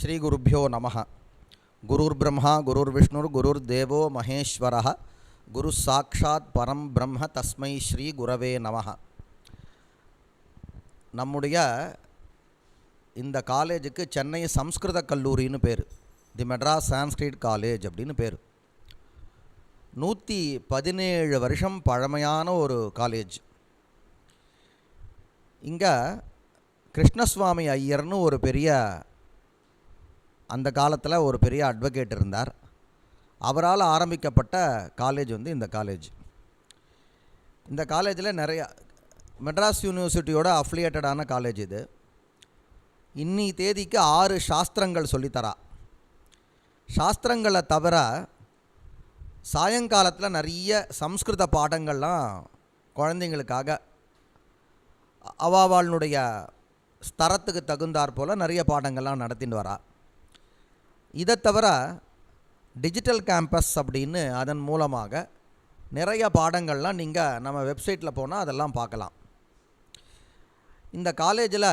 ஸ்ரீகுருப்போ நம குருர் பிரம்மா குருர் விஷ்ணுர் குருர் தேவோ மகேஸ்வர குரு சாட்சாத் பரம் பிரம்ம தஸ்மை ஸ்ரீ குரவே நம நம்முடைய இந்த காலேஜுக்கு சென்னை சம்ஸ்கிருத கல்லூரின்னு பேர். தி மெட்ராஸ் சான்ஸ்கிரிட் காலேஜ் அப்படின்னு பேர். நூற்றி பதினேழு வருஷம் பழமையான ஒரு காலேஜ். இங்கே கிருஷ்ணசுவாமி ஐயர்னு ஒரு பெரிய அந்த காலத்தில் ஒரு பெரிய அட்வொகேட் இருந்தார். அவரால் ஆரம்பிக்கப்பட்ட காலேஜ் வந்து இந்த காலேஜ் இந்த காலேஜில் நிறையா மெட்ராஸ் யூனிவர்சிட்டியோட அஃப்ளியேட்டடான காலேஜ் இது. இன்னி தேதிக்கு ஆறு சாஸ்திரங்கள் சொல்லித்தரா. சாஸ்திரங்களை தவிர சாயங்காலத்தில் நிறைய சம்ஸ்கிருத பாடங்கள்லாம் குழந்தைங்களுக்காக அவாவாளுடைய ஸ்தரத்துக்கு தகுந்தாற் போல் நிறைய பாடங்கள்லாம் நடத்திட்டு வரா. இதை தவிர டிஜிட்டல் கேம்பஸ் அப்படின்னு அதன் மூலமாக நிறைய பாடங்கள்லாம் நீங்கள் நம்ம வெப்சைட்டில் போனால் அதெல்லாம் பார்க்கலாம். இந்த காலேஜில்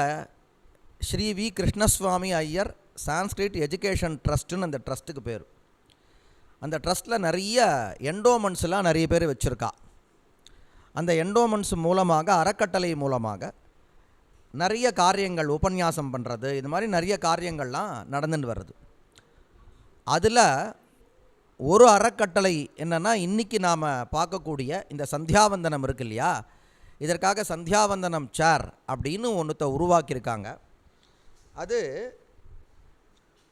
Sri V Krishnaswami Iyer Sanskrit education ட்ரஸ்ட்டுன்னு அந்த ட்ரஸ்ட்டுக்கு பேர். அந்த ட்ரஸ்ட்டில் நிறைய என்டோமெண்ட்ஸ்லாம் நிறைய பேர் வச்சுருக்கா. அந்த என்டோமெண்ட்ஸ் மூலமாக அறக்கட்டளை மூலமாக நிறைய காரியங்கள் உபன்யாசம் பண்ணுறது இது மாதிரி நிறைய காரியங்கள்லாம் நடந்துட்டு வருது அதில் ஒரு அறக்கட்டளை என்னென்னா இன்றைக்கி நாம் பார்க்கக்கூடிய இந்த சந்தியாவந்தனம் இருக்கு இல்லையா? இதற்காக சந்தியாவந்தனம் சேர் அப்படின்னு ஒன்றுத்தை உருவாக்கியிருக்காங்க. அது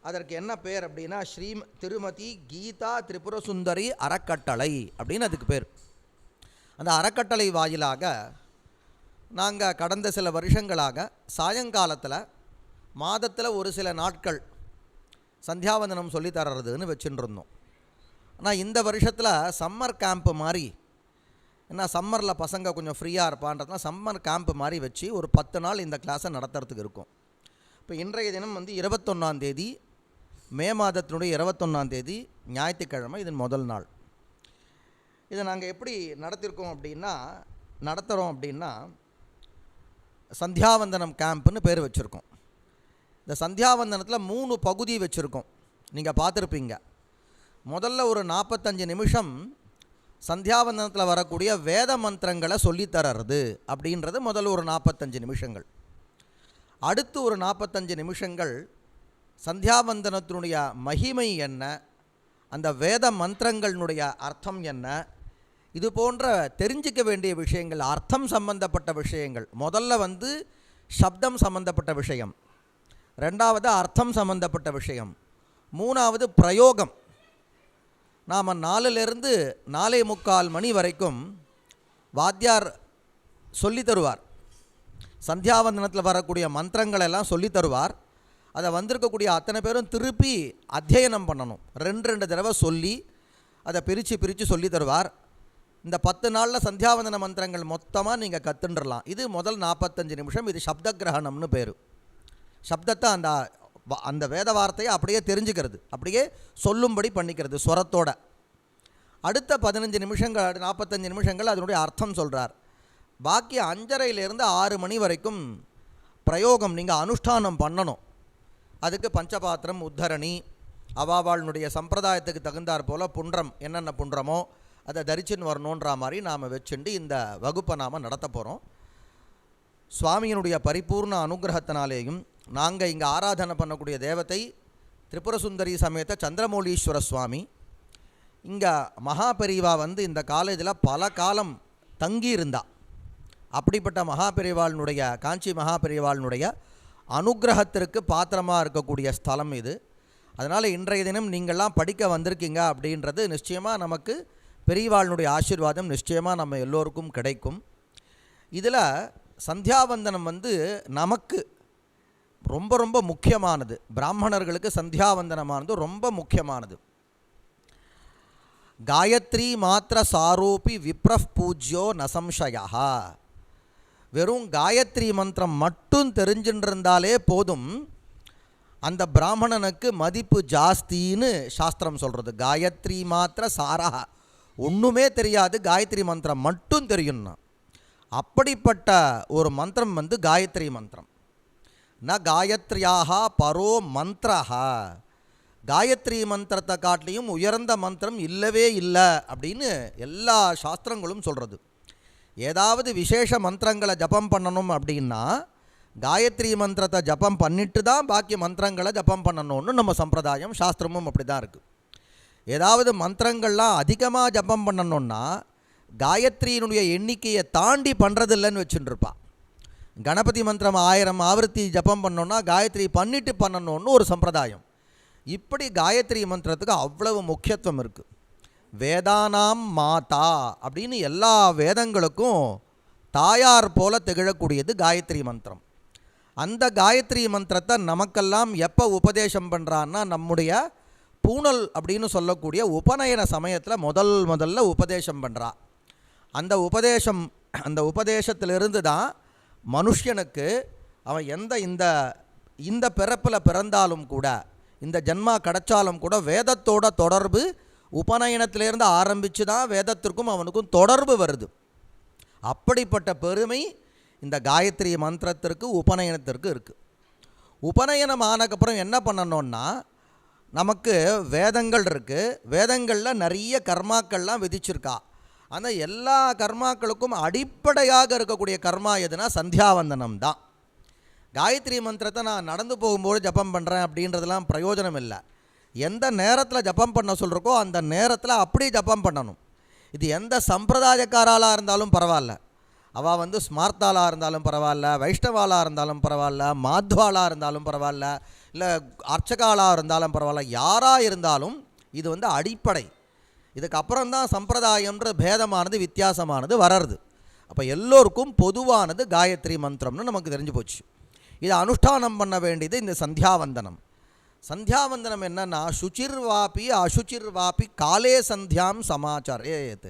அதற்கு என்ன பேர் அப்படின்னா ஸ்ரீ திருமதி கீதா திரிபுரசுந்தரி அறக்கட்டளை அப்படின்னு அதுக்கு பேர். அந்த அறக்கட்டளை வாயிலாக நாங்கள் கடந்த சில வருஷங்களாக சாயங்காலத்தில் மாதத்தில் ஒரு சில நாட்கள் சந்தியாவந்தனம் சொல்லி தர்றதுன்னு வச்சுட்டு இருந்தோம் ஆனால் இந்த வருஷத்தில் சம்மர் கேம்ப்பு மாதிரி ஏன்னா சம்மரில் பசங்க கொஞ்சம் ஃப்ரீயாக இருப்பான்றதுனா சம்மர் கேம்ப் மாதிரி வச்சு ஒரு பத்து நாள் இந்த கிளாஸை நடத்துறதுக்கு இருக்கும். இப்போ இன்றைய தினம் வந்து இருபத்தொன்னாம் தேதி மே மாதத்தினுடைய இருபத்தொன்னாம் தேதி ஞாயிற்றுக்கிழமை இதன் முதல் நாள். இதை நாங்கள் எப்படி நடத்திருக்கோம் அப்படின்னா நடத்துகிறோம் அப்படின்னா சந்தியாவந்தனம் கேம்ப்னு பேர் வச்சுருக்கோம். இந்த சந்தியாவந்தனத்தில் மூணு பகுதி வச்சுருக்கோம். நீங்கள் பார்த்துருப்பீங்க. முதல்ல ஒரு நாற்பத்தஞ்சு நிமிஷம் சந்தியாவந்தனத்தில் வரக்கூடிய வேத மந்திரங்களை சொல்லித்தரது அப்படின்றது முதல்ல ஒரு நாற்பத்தஞ்சு நிமிஷங்கள். அடுத்து ஒரு நாற்பத்தஞ்சு நிமிஷங்கள் சந்தியாவந்தனத்தினுடைய மகிமை என்ன? அந்த வேத மந்திரங்களினுடைய அர்த்தம் என்ன? இது போன்ற தெரிஞ்சிக்க வேண்டிய விஷயங்கள் அர்த்தம் சம்பந்தப்பட்ட விஷயங்கள். முதல்ல வந்து சப்தம் சம்பந்தப்பட்ட விஷயம். ரெண்டாவது அர்த்தம் சம்பந்தப்பட்ட விஷயம். மூணாவது பிரயோகம். நாம் நாலுலேருந்து நாலே முக்கால் மணி வரைக்கும் வாத்தியார் சொல்லி தருவார். சந்தியாவந்தனத்தில் வரக்கூடிய மந்திரங்கள் எல்லாம் சொல்லி தருவார். அதை வந்திருக்கக்கூடிய அத்தனை பேரும் திருப்பி அத்தியனம் பண்ணணும். ரெண்டு ரெண்டு தடவை சொல்லி அதை பிரித்து பிரித்து சொல்லி தருவார். இந்த பத்து நாளில் சந்தியாவந்தன மந்திரங்கள் மொத்தமாக நீங்கள் கற்றுண்டுறலாம் இது முதல் நாற்பத்தஞ்சு நிமிஷம் இது சப்த கிரகணம்னு பேர். சப்தத்தை அந்த வ- அந்த வேத வார்த்தையை அப்படியே தெரிஞ்சுக்கிறது. அப்படியே சொல்லும்படி பண்ணிக்கிறது ஸ்வரத்தோட அடுத்த பதினஞ்சு நிமிஷங்கள் நாற்பத்தஞ்சு நிமிஷங்கள் அதனுடைய அர்த்தம் சொல்கிறார் பாக்கி அஞ்சரையிலேருந்து ஆறு மணி வரைக்கும் பிரயோகம் நீங்கள் அனுஷ்டானம் பண்ணணும். அதுக்கு பஞ்சபாத்திரம் உத்தரணி அவாவாளுடைய சம்பிரதாயத்துக்கு தகுந்தாற் போல் புன்றம் என்னென்ன புன்றமோ அதை தரிச்சுன்னு வரணுன்ற மாதிரி நாம் வச்சுண்டு இந்த வகுப்பை நாம் நடத்த போகிறோம் சுவாமியினுடைய பரிபூர்ண அனுகிரகத்தினாலேயும் நாங்கள் இங்கே ஆராதனை பண்ணக்கூடிய தேவத்தை திரிபுரசுந்தரி சமேத சந்திரமௌலீஸ்வர சுவாமி. இங்கே மகாபெரிவா வந்து இந்த காலேஜில் பல காலம் தங்கி இருந்தா அப்படிப்பட்ட மகாபெரிவாளினுடைய காஞ்சி மகாபெரிவாளினுடைய அனுகிரகத்திற்கு பாத்திரமாக இருக்கக்கூடிய ஸ்தலம் இது. அதனால் இன்றைய தினம் நீங்கள்லாம் படிக்க வந்திருக்கீங்க அப்படின்றது நிச்சயமாக நமக்கு பெரியவாளினுடைய ஆசீர்வாதம் நிச்சயமாக நம்ம எல்லோருக்கும் கிடைக்கும். இதில் சந்தியாவந்தனம் வந்து நமக்கு ரொம்ப ரொம்ப முக்கியமானது. பிராமணர்களுக்கு சந்தியாவந்தனமானது ரொம்ப முக்கியமானது. காயத்ரி மாத்திர சாரூபி விப்ரஃப் பூஜ்யோ நசம்சயா வெறும் காயத்ரி மந்திரம் மட்டும் தெரிஞ்சுட்டு இருந்தாலே போதும். அந்த பிராமணனுக்கு மதிப்பு ஜாஸ்தின்னு சாஸ்திரம் சொல்கிறது காயத்ரி மாத்திர சாரா ஒன்றுமே தெரியாது காயத்ரி மந்திரம் மட்டும் தெரியும்னா. அப்படிப்பட்ட ஒரு மந்திரம் வந்து காயத்ரி மந்திரம். ந காயத்ரியாக பரோ மந்திரஹா. காயத்ரி மந்திரத்தை காட்டிலையும் உயர்ந்த மந்திரம் இல்லவே இல்லை அப்படின்னு எல்லா சாஸ்திரங்களும் சொல்கிறது ஏதாவது விசேஷ மந்திரங்களை ஜபம் பண்ணணும் அப்படின்னா காயத்ரி மந்திரத்தை ஜபம் பண்ணிட்டு தான் பாக்கி மந்திரங்களை ஜபம் பண்ணணும்னு நம்ம சம்பிரதாயம் சாஸ்திரமும் அப்படி தான் இருக்குது ஏதாவது மந்திரங்கள்லாம் அதிகமாக ஜபம் பண்ணணும்னா காயத்ரியினுடைய எண்ணிக்கையை தாண்டி பண்ணுறதில்லைன்னு வச்சுட்டுருப்பா கணபதி மந்திரம் ஆயிரம் ஆவர்த்தி ஜபம் பண்ணோன்னா காயத்ரி பண்ணிட்டு பண்ணணும்னு ஒரு சம்பிரதாயம். இப்படி காயத்ரி மந்திரத்துக்கு அவ்வளவு முக்கியத்துவம் இருக்குது வேதானாம் மாதா அப்படின்னு எல்லா வேதங்களுக்கும் தாயார் போல திகழக்கூடியது காயத்ரி மந்திரம். அந்த காயத்ரி மந்திரத்தை நமக்கெல்லாம் எப்போ உபதேசம் பண்ணுறான்னா நம்முடைய பூணல் அப்படின்னு சொல்லக்கூடிய உபநயன சமயத்தில் முதல் முதல்ல உபதேசம் பண்ணுறா அந்த உபதேசம் அந்த உபதேசத்திலிருந்து தான் மனுஷனுக்கு அவன் எந்த இந்த இந்த பிறப்பில் பிறந்தாலும் கூட இந்த ஜென்மா கிடைச்சாலும் கூட வேதத்தோட தொடர்பு உபநயனத்திலேருந்து ஆரம்பித்து தான் வேதத்திற்கும் அவனுக்கும் தொடர்பு வருது. அப்படிப்பட்ட பெருமை இந்த காயத்ரி மந்திரத்திற்கு உபநயனத்திற்கு இருக்குது உபநயனம் ஆனதுக்கப்புறம் என்ன பண்ணணும்னா நமக்கு வேதங்கள் இருக்குது வேதங்களில் நிறைய கர்மாக்கள்லாம் விதிச்சிருக்கா. ஆனால் எல்லா கர்மாக்களுக்கும் அடிப்படையாக இருக்கக்கூடிய கர்மா எதுனா சந்தியாவந்தனம் தான். காயத்ரி மந்திரத்தை நான் நடந்து போகும்போது ஜபம் பண்ணுறேன் அப்படின்றதெல்லாம் பிரயோஜனம் இல்லை. எந்த நேரத்தில் ஜபம் பண்ண சொல்கிறக்கோ அந்த நேரத்தில் அப்படியே ஜபம் பண்ணணும். இது எந்த சம்பிரதாயக்காராலாக இருந்தாலும் பரவாயில்ல. அவள் வந்து ஸ்மார்த்தாலாக இருந்தாலும் பரவாயில்ல வைஷ்ணவாலாக இருந்தாலும் பரவாயில்ல மாத்வாலாக இருந்தாலும் பரவாயில்ல இல்லை அர்ச்சகாலாக இருந்தாலும் பரவாயில்ல யாராக இருந்தாலும் இது வந்து அடிப்படை. இதுக்கப்புறம் தான் சம்பிரதாயம்ன்ற பேதமானது வித்தியாசமானது வளருது. அப்போ எல்லோருக்கும் பொதுவானது காயத்ரி மந்திரம்னு நமக்கு தெரிஞ்சு போச்சு. இதை அனுஷ்டானம் பண்ண வேண்டியது இந்த சந்தியாவந்தனம். சந்தியாவந்தனம் என்னென்னா சுச்சிர்வாபி அசுச்சிர்வாபி காலே சந்தியாம் சமாச்சாரேத்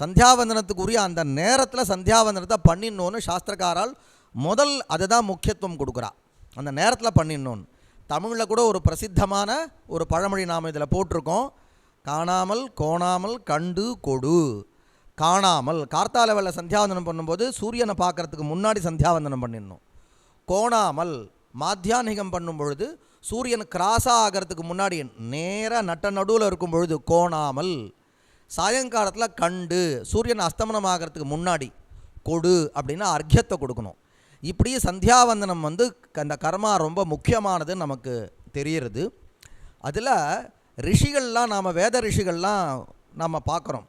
சந்தியாவந்தனத்துக்குரிய அந்த நேரத்தில் சந்தியாவந்தனத்தை பண்ணிடணும்னு சாஸ்திரக்காரால் முதல் அதுதான் முக்கியத்துவம் கொடுக்குறா. அந்த நேரத்தில் பண்ணிடணும்னு. தமிழில் கூட ஒரு பிரசித்தமான ஒரு பழமொழி நாம் இதில் போட்டிருக்கோம். காணாமல் கோணாமல் கண்டு கொடு. காணாமல். கார்த்தால வேலை சந்தியாவந்தனம் பண்ணும்போது சூரியனை பார்க்குறதுக்கு முன்னாடி சந்தியாவந்தனம் பண்ணிடணும். கோணாமல். மாத்தியானிகம் பண்ணும் பொழுது சூரியன் கிராஸாக ஆகிறதுக்கு முன்னாடி நேராக நட்ட நடுவில் இருக்கும் பொழுது கோணாமல். சாயங்காலத்தில் கண்டு சூரியன் அஸ்தமனம் ஆகிறதுக்கு முன்னாடி கொடு அப்படின்னு அர்க்கியத்தை கொடுக்கணும். இப்படியே சந்தியாவந்தனம் வந்து அந்த கர்மா ரொம்ப முக்கியமானதுன்னு நமக்கு தெரிகிறது அதில் ரிஷிகள்லாம் நாம் வேத ரிஷிகள்லாம் நாம் பார்க்குறோம்.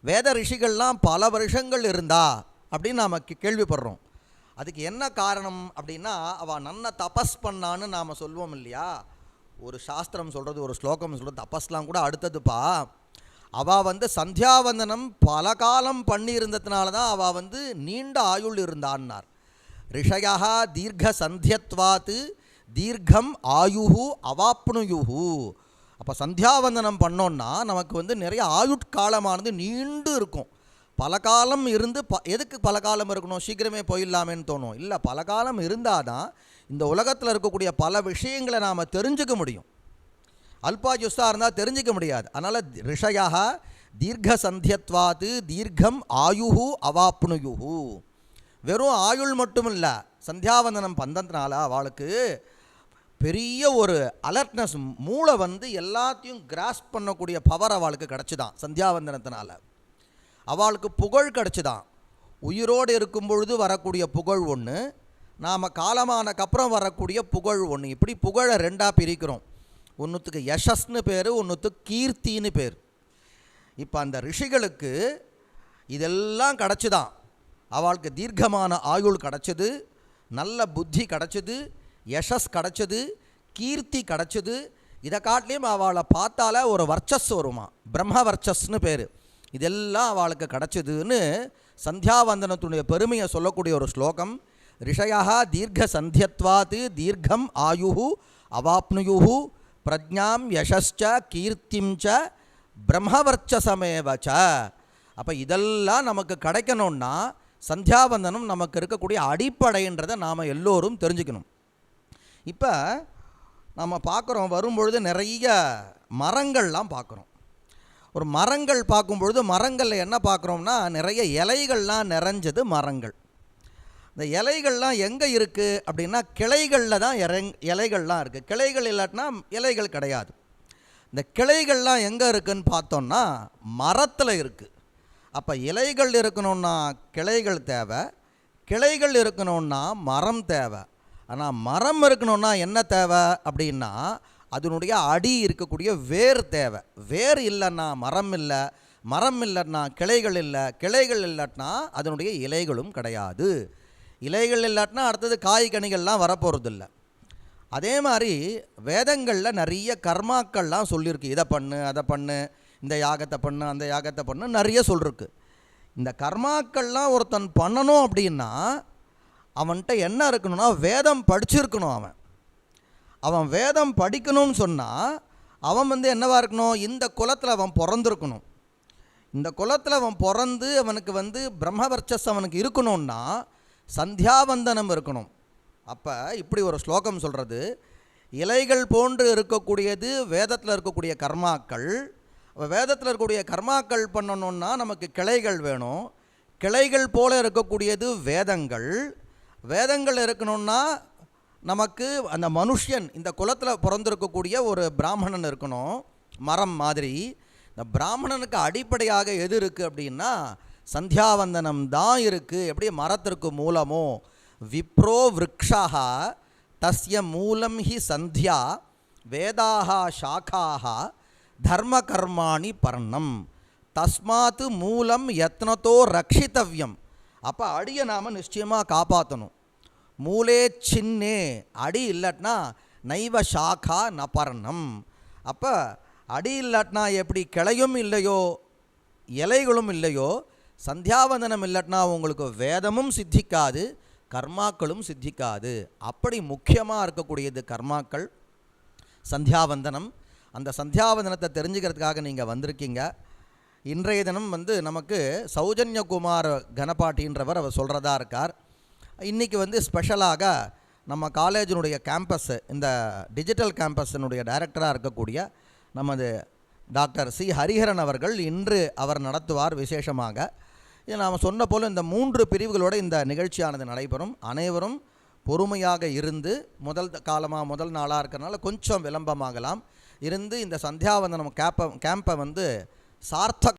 வேத ரிஷிகள்லாம் பல வருஷங்கள் இருந்தா அப்படின்னு நாம் கேள்விப்படுறோம். அதுக்கு என்ன காரணம் அப்படின்னா அவள் நன்ன தபஸ் பண்ணான்னு நாம் சொல்வோம் இல்லையா? ஒரு சாஸ்திரம் சொல்கிறது ஒரு ஸ்லோகம் சொல்கிறது தபஸ்லாம் கூட அடுத்ததுப்பா. அவள் வந்து சந்தியாவந்தனம் பல காலம் பண்ணி இருந்ததுனால தான் அவள் வந்து நீண்ட ஆயுள் இருந்தான்னார். ரிஷயா தீர்க்க சந்தியத்வாத்து தீர்க்கம் ஆயுஹு அவாப்னுயுஹு. அப்போ சந்தியாவந்தனம் பண்ணோன்னா நமக்கு வந்து நிறைய ஆயுட்காலமானது நீண்டு இருக்கும். பல காலம் இருந்து ப எதுக்கு பல காலம் இருக்கணும்? சீக்கிரமே போயிடலாமேன்னு தோணும். இல்லை பல காலம் இருந்தால் தான் இந்த உலகத்தில் இருக்கக்கூடிய பல விஷயங்களை நாம் தெரிஞ்சுக்க முடியும். அல்பா அல்பாயுஸ்தாக இருந்தால் தெரிஞ்சிக்க முடியாது. அதனால் ரிஷயாக தீர்க்க சந்தியத்வாத்து தீர்க்கம் ஆயுஹு அவாப்னுயுஹு. வெறும் ஆயுள் மட்டும் இல்லை சந்தியாவந்தனம் பந்தத்தினால அவளுக்கு பெரிய ஒரு அலர்ட்னஸ் மூளை வந்து எல்லாத்தையும் கிராஸ் பண்ணக்கூடிய பவர் அவளுக்கு கிடச்சிதான் சந்தியாவந்தனத்தினால. அவளுக்கு புகழ் கிடச்சிதான். உயிரோடு இருக்கும் பொழுது வரக்கூடிய புகழ் ஒன்று நாம் காலமானக்கப்புறம் வரக்கூடிய புகழ் ஒன்று இப்படி புகழை ரெண்டாக பிரிக்கிறோம். ஒன்றுத்துக்கு யஷஸ்னு பேர் ஒன்றுத்துக்கு கீர்த்தின்னு பேர். இப்போ அந்த ரிஷிகளுக்கு இதெல்லாம் கிடச்சிதான். அவளுக்கு தீர்க்கமான ஆயுள் கிடச்சிது நல்ல புத்தி கிடச்சிது யஷஸ் கிடச்சது கீர்த்தி கிடச்சது. இதை காட்டிலையும் அவளை பார்த்தால ஒரு வர்ச்சஸ் வருமா? பிரம்ம வர்ச்சஸ்னு பேர். இதெல்லாம் அவளுக்கு கிடச்சிதுன்னு சந்தியாவந்தனத்துடைய பெருமையை சொல்லக்கூடிய ஒரு ஸ்லோகம். ரிஷயா தீர்க்க சந்தியத்வாத்து தீர்க்கம் ஆயுஹு அவாப்னுயு பிரஜாம் யசஸ்ச கீர்த்திஞ்ச ச பிரம்மவர்ச்சசமேவச்ச அப்போ இதெல்லாம் நமக்கு கிடைக்கணும்னா சந்தியாவந்தனம் நமக்கு இருக்கக்கூடிய அடிப்படைன்றதை நாம் எல்லோரும் தெரிஞ்சுக்கணும். இப்போ நம்ம பார்க்குறோம் வரும்பொழுது நிறைய மரங்கள்லாம் பார்க்குறோம். ஒரு மரங்கள் பார்க்கும்பொழுது மரங்களில் என்ன பார்க்குறோம்னா நிறைய இலைகள்லாம் நிறைஞ்சது மரங்கள். இந்த இலைகள்லாம் எங்கே இருக்குது அப்படின்னா கிளைகளில் தான் இறங் இலைகள்லாம் இருக்குது கிளைகள் இல்லாட்டினா இலைகள் கிடையாது. இந்த கிளைகள்லாம் எங்கே இருக்குதுன்னு பார்த்தோம்னா மரத்தில் இருக்குது அப்போ இலைகள் இருக்கணும்னா கிளைகள் தேவை கிளைகள் இருக்கணும்னா மரம் தேவை. ஆனால் மரம் இருக்கணும்னா என்ன தேவை அப்படின்னா அதனுடைய அடி இருக்கக்கூடிய வேர் தேவை. வேர் இல்லைன்னா மரம் இல்லை மரம் இல்லைன்னா கிளைகள் இல்லை கிளைகள் இல்லாட்டினா அதனுடைய இலைகளும் கிடையாது. இலைகள் இல்லாட்டினா அடுத்தது காய் கனிகள்லாம் வரப்போகிறதில்ல அதே மாதிரி வேதங்களில் நிறைய கர்மாக்கள்லாம் சொல்லியிருக்கு. இதை பண்ணு அதை பண்ணு இந்த யாகத்தை பண்ணு அந்த யாகத்தை பண்ணு நிறைய சொல்லிருக்கு இந்த கர்மாக்கள்லாம் ஒருத்தன் பண்ணணும் அப்படின்னா அவன்கிட்ட என்ன இருக்கணும்னா வேதம் படிச்சிருக்கணும் அவன். அவன் வேதம் படிக்கணும்னு சொன்னால் அவன் வந்து என்னவா இருக்கணும்? இந்த குலத்தில் அவன் பிறந்திருக்கணும். இந்த குலத்தில் அவன் பிறந்து அவனுக்கு வந்து பிரம்மவர்ச்சஸ் அவனுக்கு இருக்கணும்னா சந்தியாவந்தனம் இருக்கணும். அப்போ இப்படி ஒரு ஸ்லோகம் சொல்கிறது இலைகள் போன்று இருக்கக்கூடியது வேதத்தில் இருக்கக்கூடிய கர்மாக்கள். வேதத்தில் இருக்கக்கூடிய கர்மாக்கள் பண்ணணுன்னா நமக்கு கிளைகள் வேணும். கிளைகள் போல இருக்கக்கூடியது வேதங்கள். வேதங்கள் இருக்கணும்னா நமக்கு அந்த மனுஷன் இந்த குலத்தில் பிறந்திருக்கக்கூடிய ஒரு பிராமணன் இருக்கணும் மரம் மாதிரி. இந்த பிராமணனுக்கு அடிப்படையாக எது இருக்குது அப்படின்னா சந்தியாவந்தனம் தான் இருக்குது எப்படி? மரத்திற்கு மூலமோ. விப்ரோ விரக்ஷாக தஸ்ய மூலம் ஹி சந்தியா வேதாக சாக்காக தர்ம கர்மாணி பர்ணம். தஸ்மாத்து மூலம் யத்னத்தோ ரக்ஷித்தவ்யம். அப்போ அடியை நாம் நிச்சயமாக காப்பாற்றணும் மூலே சின்னே அடி இல்லாட்டினா நைவ சாக்கா நபர்ணம். அப்போ அடி இல்லாட்டினா எப்படி கிளையும் இல்லையோ இலைகளும் இல்லையோ சந்தியாவந்தனம் இல்லாட்டினா உங்களுக்கு வேதமும் சித்திக்காது கர்மாக்களும் சித்திக்காது. அப்படி முக்கியமாக இருக்கக்கூடியது கர்மாக்கள் சந்தியாவந்தனம். அந்த சந்தியாவந்தனத்தை தெரிஞ்சுக்கிறதுக்காக நீங்கள் வந்திருக்கீங்க. இன்றைய தினம் வந்து நமக்கு சௌஜன்யகுமார் கணபாட்டின்றவர் அவர் சொல்கிறதா இருக்கார். இன்றைக்கி வந்து ஸ்பெஷலாக நம்ம காலேஜினுடைய கேம்பஸ் இந்த டிஜிட்டல் கேம்பஸினுடைய டைரக்டராக இருக்கக்கூடிய நமது டாக்டர் சி ஹரிஹரன் அவர்கள் இன்று அவர் நடத்துவார் விசேஷமாக. இது நாம் சொன்ன போல் இந்த மூன்று பிரிவுகளோட இந்த நிகழ்ச்சியானது நடைபெறும். அனைவரும் பொறுமையாக இருந்து முதல் காலமாக முதல் நாளாக இருக்கிறனால கொஞ்சம் விளம்பமாகலாம். இருந்து இந்த சந்தியாவந்தனம் கேப்பை கேம்பை வந்து सार्थक